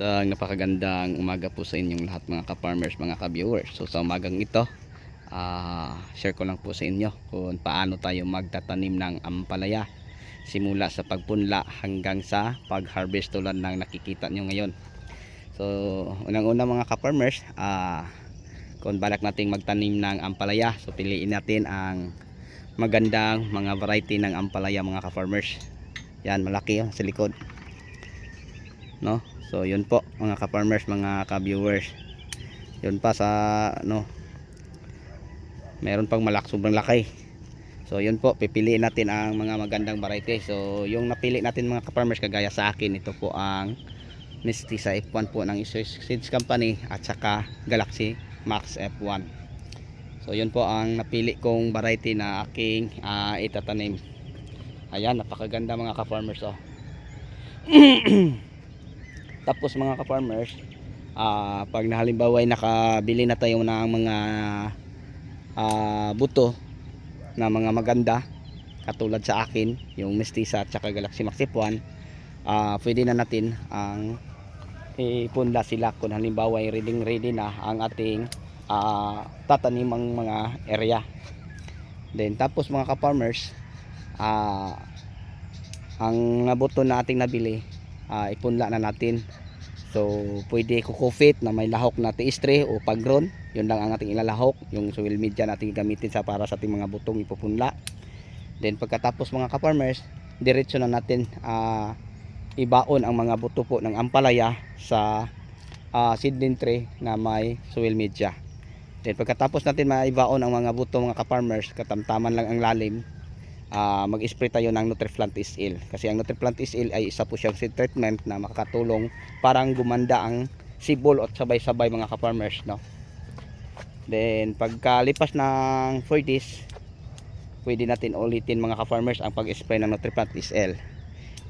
Sa napakagandang umaga po sa inyong lahat mga ka-farmers, mga ka-viewers. So sa umagang ito, ah, share ko lang po sa inyo kung paano tayo magtatanim ng ampalaya. Simula sa pagpunla hanggang sa pag-harvest tulad ng nakikita nyo ngayon. So unang-una mga ka-farmers, ah, kung balak nating magtanim ng ampalaya, so piliin natin ang magandang mga variety ng ampalaya mga ka-farmers. Yan, malaki oh, sa likod. No? So, yun po mga ka-farmers, mga ka-viewers. Yun pa sa ano Meron pang malak sobrang laki. So, yun po, pipiliin natin ang mga magandang variety. So, yung napili natin mga ka-farmers kagaya sa akin, ito po ang Mestiza F1 po ng Isoy Seeds Company at saka Galaxy Max F1. So, yun po ang napili kong variety na aking ah, itatanim. Ayan, napakaganda mga ka-farmers oh. Tapos mga ka-farmers, ah, pag halimbawa ay nakabili na tayo ng mga ah, buto na mga maganda katulad sa akin, yung Mestiza at saka Galaxy Max F1, ah, pwede na natin ang ipunla sila kung halimbawa ay ready ready na ang ating ah, tatanimang mga area. Then tapos mga ka-farmers, ah, ang nabuto na ating nabili, ah, ipunla na natin. So, pwede kukufit na may lahok na tiistre o pagron. Yun lang ang ating ilalahok. Yung soil media natin gamitin sa para sa ating mga butong ipupunla. Then, pagkatapos mga ka-farmers, diretso na natin ah, ibaon ang mga buto po ng ampalaya sa ah, seedling tray na may soil media. Then, pagkatapos natin maibaon ang mga buto mga ka-farmers, katamtaman lang ang lalim, ah, mag-spray tayo ng Nutriplant SL kasi ang Nutriplant SL ay isa po siyang seed treatment na makakatulong parang gumanda ang sibol at sabay-sabay mga ka-farmers no? Then pagkalipas ng 4 days pwede natin ulitin mga ka-farmers ang pag-spray ng Nutriplant SL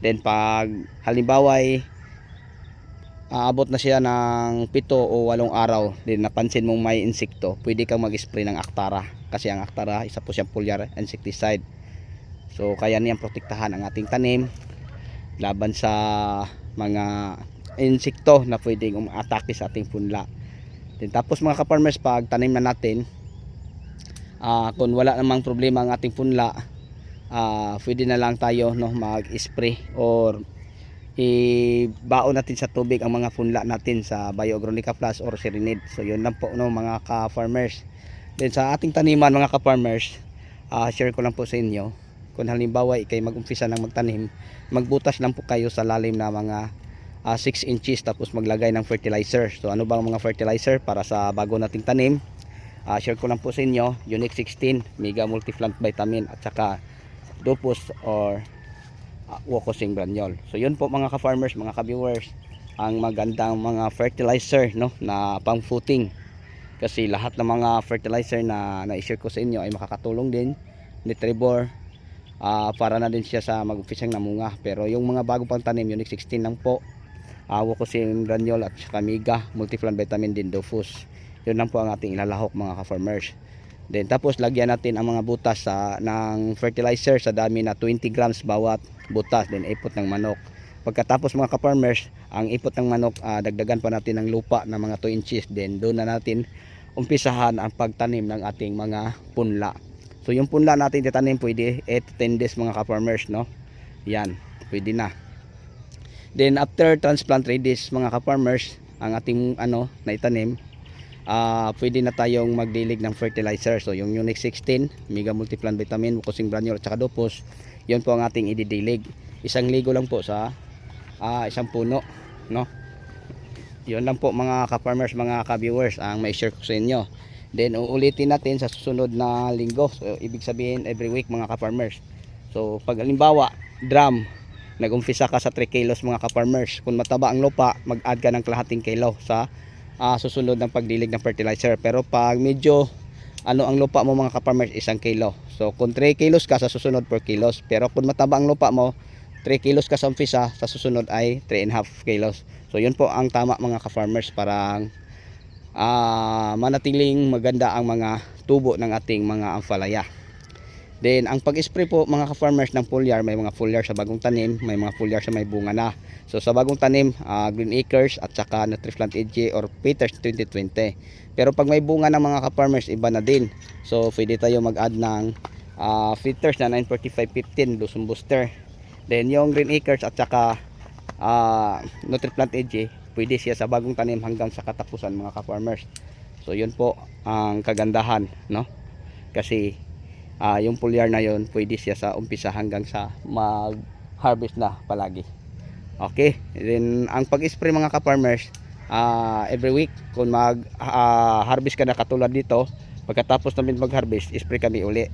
then pag halimbawa ay aabot na siya ng 7 o 8 araw then napansin mong may insekto pwede kang mag-spray ng Actara kasi ang Actara isa po siyang foliar insecticide So kaya niyang protektahan ang ating tanim laban sa mga insekto na pwedeng umatake sa ating punla. Then, tapos mga ka-farmers pag tanim na natin ah, kung wala namang problema ang ating punla ah, pwede na lang tayo no, mag-spray or ibaon natin sa tubig ang mga punla natin sa Bioagronica Plus or Serenade. So yun lang po no, mga ka-farmers. Then sa ating taniman mga ka-farmers, ah, share ko lang po sa inyo kung halimbawa ikay mag-umpisa ng magtanim, magbutas lang po kayo sa lalim na mga 6 inches tapos maglagay ng fertilizer. So ano bang mga fertilizer para sa bago nating tanim? Ah, share ko lang po sa inyo, Unique 16, Mega Multiplant Vitamin at saka Dopus or uh, Wokosing Granule. So yun po mga ka-farmers, mga ka-viewers, ang magandang mga fertilizer no na pang-footing. Kasi lahat ng mga fertilizer na na-share ko sa inyo ay makakatulong din Nitribor, ah, para na din siya sa mag-umpisang namunga pero yung mga bago pang tanim unique 16 lang po. Awo ko si granule at saka mega multiplant vitamin din dofus. Yun lang po ang ating ilalahok mga ka-farmers. Then tapos lagyan natin ang mga butas sa, ng fertilizer sa dami na 20 grams bawat butas. Then ipot ng manok. Pagkatapos mga ka-farmers ang ipot ng manok ah, dagdagan pa natin ng lupa na mga 2 inches. Then doon na natin umpisahan ang pagtanim ng ating mga punla So yung punla natin titanim pwede 8 to 10 days mga ka-farmers no. Yan, pwede na. Then after transplant readies mga ka-farmers, ang ating ano na itanim, ah pwede na tayong magdilig ng fertilizer. So yung Unique 16, Mega Multiplant Vitamin, Mucosing Granule at saka Dopos, yun po ang ating ididilig. Isang ligo lang po sa ah, isang puno, no? Yun lang po mga ka-farmers, mga ka-viewers ang may share ko sa inyo. Then uulitin natin sa susunod na linggo. So ibig sabihin every week mga ka-farmers. So pag halimbawa drum nag-umpisa ka sa 3 kilos mga ka-farmers. Kung mataba ang lupa, mag-add ka ng kalahating kilo sa ah, susunod ng pagdilig ng fertilizer. Pero pag medyo ano ang lupa mo mga ka-farmers, isang kilo. So kung 3 kilos ka sa susunod per kilos. Pero kung mataba ang lupa mo, 3 kilos ka sa umpisa, sa susunod ay 3 and a half kilos. So yun po ang tama mga ka-farmers para ah manatiling maganda ang mga tubo ng ating mga ampalaya. Then ang pag-spray po mga ka-farmers ng foliar, may mga foliar sa bagong tanim, may mga foliar sa may bunga na. So sa bagong tanim, ah, Green Acres at saka Nutriplant EG or Peters 2020. Pero pag may bunga ng mga ka-farmers, iba na din. So pwede tayo mag-add ng ah, Peters na 94515 Luzon Booster. Then yung Green Acres at saka ah, Nutriplant EG, pwede siya sa bagong tanim hanggang sa katapusan mga ka-farmers. So yun po ang kagandahan, no? Kasi ah, yung foliar na yon pwede siya sa umpisa hanggang sa mag-harvest na palagi. Okay, then ang pag-spray mga ka-farmers, ah, every week kung mag-harvest ka na katulad dito, pagkatapos namin mag-harvest, spray kami uli.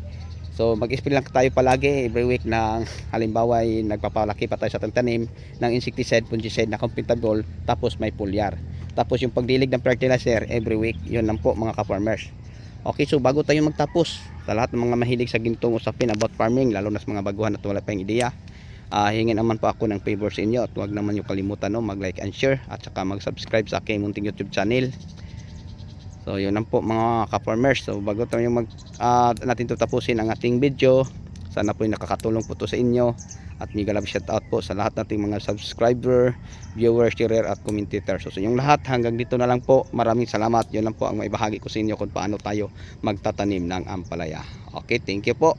So mag-spray lang tayo palagi every week ng halimbawa ay nagpapalaki pa tayo sa tanim ng insecticide, fungicide na compatible tapos may foliar. Tapos yung pagdilig ng fertilizer every week, yun lang po mga ka-farmers. Okay, so bago tayo magtapos, sa lahat ng mga mahilig sa gintong usapin about farming, lalo na sa mga baguhan at wala pa yung ideya, ah hingin naman po ako ng favor sa inyo at huwag naman yung kalimutan no, mag-like and share at saka mag-subscribe sa aking munting YouTube channel. So yun lang po mga ka-farmers. So bago tayo mag ah, natin tutapusin ang ating video, sana po yung nakakatulong po to sa inyo at mega love shout out po sa lahat nating mga subscriber, viewers, sharer at commentator. So sa inyong lahat hanggang dito na lang po. Maraming salamat. Yun lang po ang maibahagi ko sa inyo kung paano tayo magtatanim ng ampalaya. Okay, thank you po.